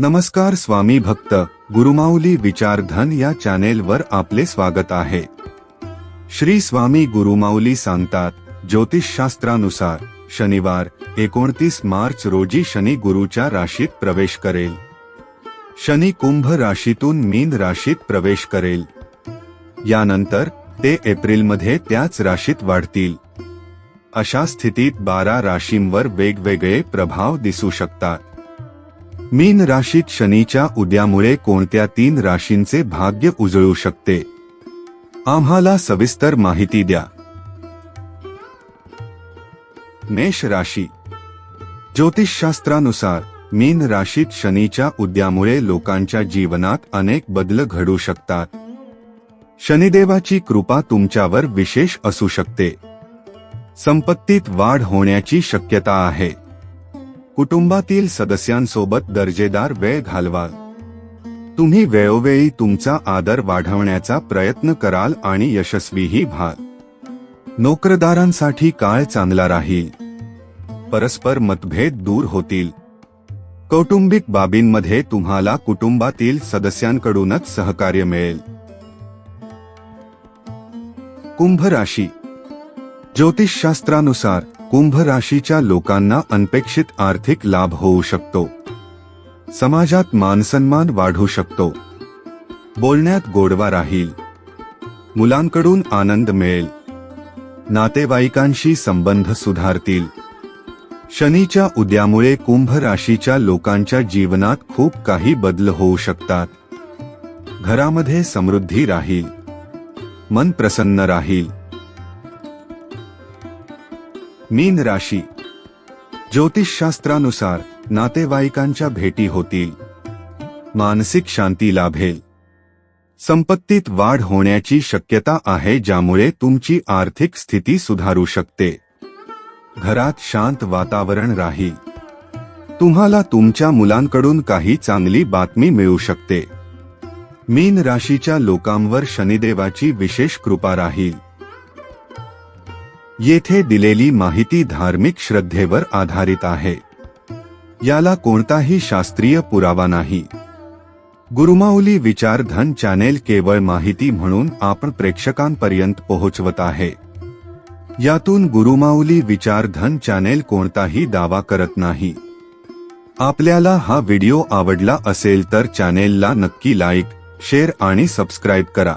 नमस्कार स्वामी भक्त गुरुमाऊली विचारधन या चॅनेलवर आपले स्वागत आहे. श्री स्वामी गुरुमाऊली सांगतात ज्योतिषशास्त्रानुसार शनिवार एकोणतीस मार्च रोजी शनी गुरुच्या राशीत प्रवेश करेल. शनी कुंभ राशीतून मीन राशीत प्रवेश करेल. यानंतर ते एप्रिलमध्ये त्याच राशीत वाढतील. अशा स्थितीत बारा राशींवर वेगवेगळे प्रभाव दिसू शकतात. मीन राशीत शनीच्या उद्यामुळे कोणत्या तीन राशींचे भाग्य उजळू शकते? आम्हाला सविस्तर माहिती द्या. मेष राशी. ज्योतिषशास्त्रानुसार मीन राशीत शनीच्या उद्यामुळे लोकांच्या जीवनात अनेक बदल घडू शकतात. शनिदेवाची कृपा तुमच्यावर विशेष असू शकते. संपत्तीत वाढ होण्याची शक्यता आहे. कुटुंबातील सदस्यांसोबत दर्जेदार वेळ घालवा. तुम्ही वेळोवेळी तुमचा आदर वाढवण्याचा प्रयत्न कराल आणि यशस्वीही व्हाल. नोकरदारांसाठी काळ चांगला राहील. परस्पर मतभेद दूर होतील. कौटुंबिक बाबींमध्ये तुम्हाला कुटुंबातील सदस्यांकडूनच सहकार्य मिळेल. कुंभ राशी ज्योतिषशास्त्रानुसार कुंभ राशीच्या लोकांना अनपेक्षित आर्थिक लाभ होऊ शकतो. समाजात मानसन्मान वाढू शकतो. बोलण्यात गोडवा राहील. मुलांकडून आनंद मिळेल. नातेवाईकांशी संबंध सुधारतील. शनीच्या उद्यामुळे कुंभ राशीच्या लोकांच्या जीवनात खूप काही बदल होऊ शकतात. घरामध्ये समृद्धी राहील. मन प्रसन्न राहील. मीन राशी. ज्योतिषशास्त्रानुसार नातेवाईकांच्या भेटी होतील. मानसिक शांती लाभेल. संपत्तीत वाढ होण्याची शक्यता आहे ज्यामुळे तुमची आर्थिक स्थिती सुधारू शकते. घरात शांत वातावरण राहील. तुम्हाला तुमच्या मुलांकडून काही चांगली बातमी मिळू शकते. मीन राशीच्या लोकांवर शनिदेवाची विशेष कृपा राहील. येथे दिलेली माहिती धार्मिक श्रद्धेवर आधारित आहे. याला कोणताही शास्त्रीय पुरावा नाही. गुरुमाऊली विचारधन चॅनेल केवळ माहिती म्हणून आपण प्रेक्षकांपर्यंत पोहोचवत आहे. यातून गुरुमाऊली विचारधन चॅनेल कोणताही दावा करत नाही. आपल्याला हा व्हिडिओ आवडला असेल तर चॅनेलला नक्की लाईक शेअर आणि सबस्क्राईब करा.